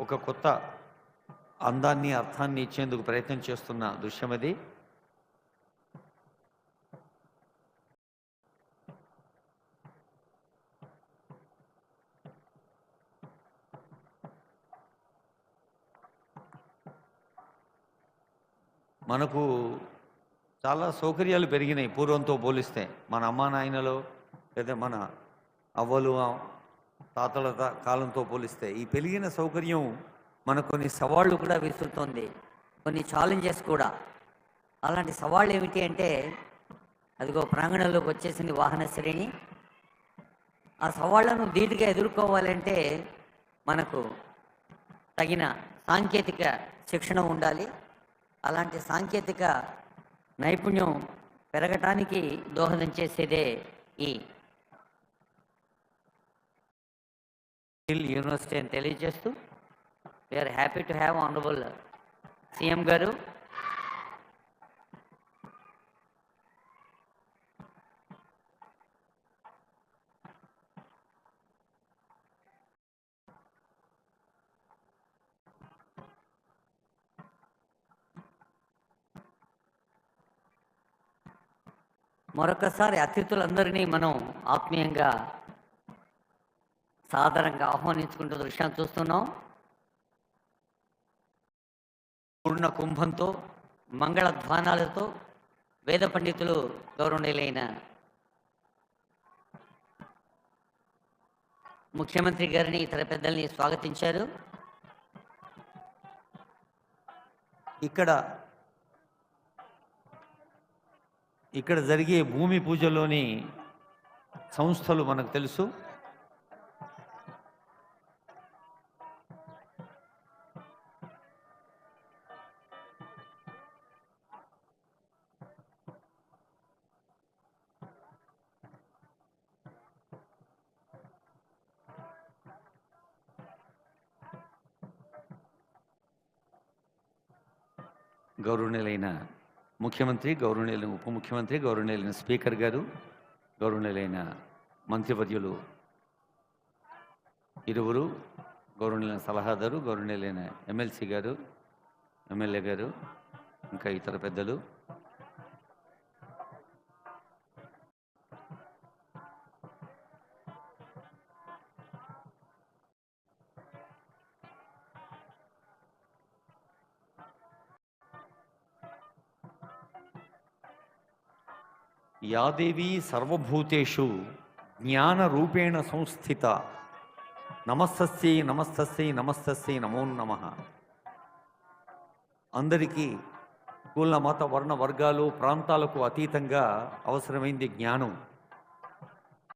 ఒక కొత్త అందాన్ని అర్థాన్ని ఇచ్చేందుకు ప్రయత్నం చేస్తున్న దృశ్యం అది. మనకు చాలా సౌకర్యాలు పెరిగినాయి పూర్వంతో పోలిస్తే. మన అమ్మా నాయనలో లేదా మన అవ్వలు తాతల కాలంతో పోలిస్తే ఈ పెరిగిన సౌకర్యం మనకు కొన్ని సవాళ్ళు కూడా విసురుతోంది. కొన్ని ఛాలెంజెస్ కూడా. అలాంటి సవాళ్ళు ఏమిటి అంటే అదిగో ప్రాంగణంలోకి వచ్చేసింది వాహన శ్రేణి. ఆ సవాళ్ళను ధీటుగా ఎదుర్కోవాలంటే మనకు తగిన సాంకేతిక శిక్షణ ఉండాలి. అలాంటి సాంకేతిక నైపుణ్యం పెరగటానికి దోహదం చేసేదే ఈ హిల్ యూనివర్సిటీ అని తెలియజేస్తూ we are happy to have honourable CM garu మరొకసారి అతిథులందరినీ మనం ఆత్మీయంగా సాధారణంగా ఆహ్వానించుకుంటూ దృశ్యాన్ని చూస్తున్నాం. పూర్ణ కుంభంతో మంగళ ధ్వానాలతో వేద పండితులు గౌరవనీయులైన ముఖ్యమంత్రి గారిని ఇతర పెద్దల్ని స్వాగతించారు. ఇక్కడ ఇక్కడ జరిగే భూమి పూజలోని సంస్థలు మనకు తెలుసు. గౌరవనీయులైన ముఖ్యమంత్రి గౌరవనీయులైన ఉప ముఖ్యమంత్రి గౌరవనీయులైన స్పీకర్ గారు గౌరవనీయులైన మంత్రివర్యులు ఇరువురు గౌరవనీయులైన సలహాదారు గౌరవనీయులైన ఎమ్మెల్సీ గారు ఎమ్మెల్యే గారు ఇంకా ఇతర పెద్దలు యాదేవి సర్వభూతేషు జ్ఞానరూపేణ సంస్థిత. నమస్తస్యై నమస్తస్యై నమస్తస్యై నమో నమ. అందరికీ కుల మత వర్ణ వర్గాలు ప్రాంతాలకు అతీతంగా అవసరమైంది జ్ఞానం.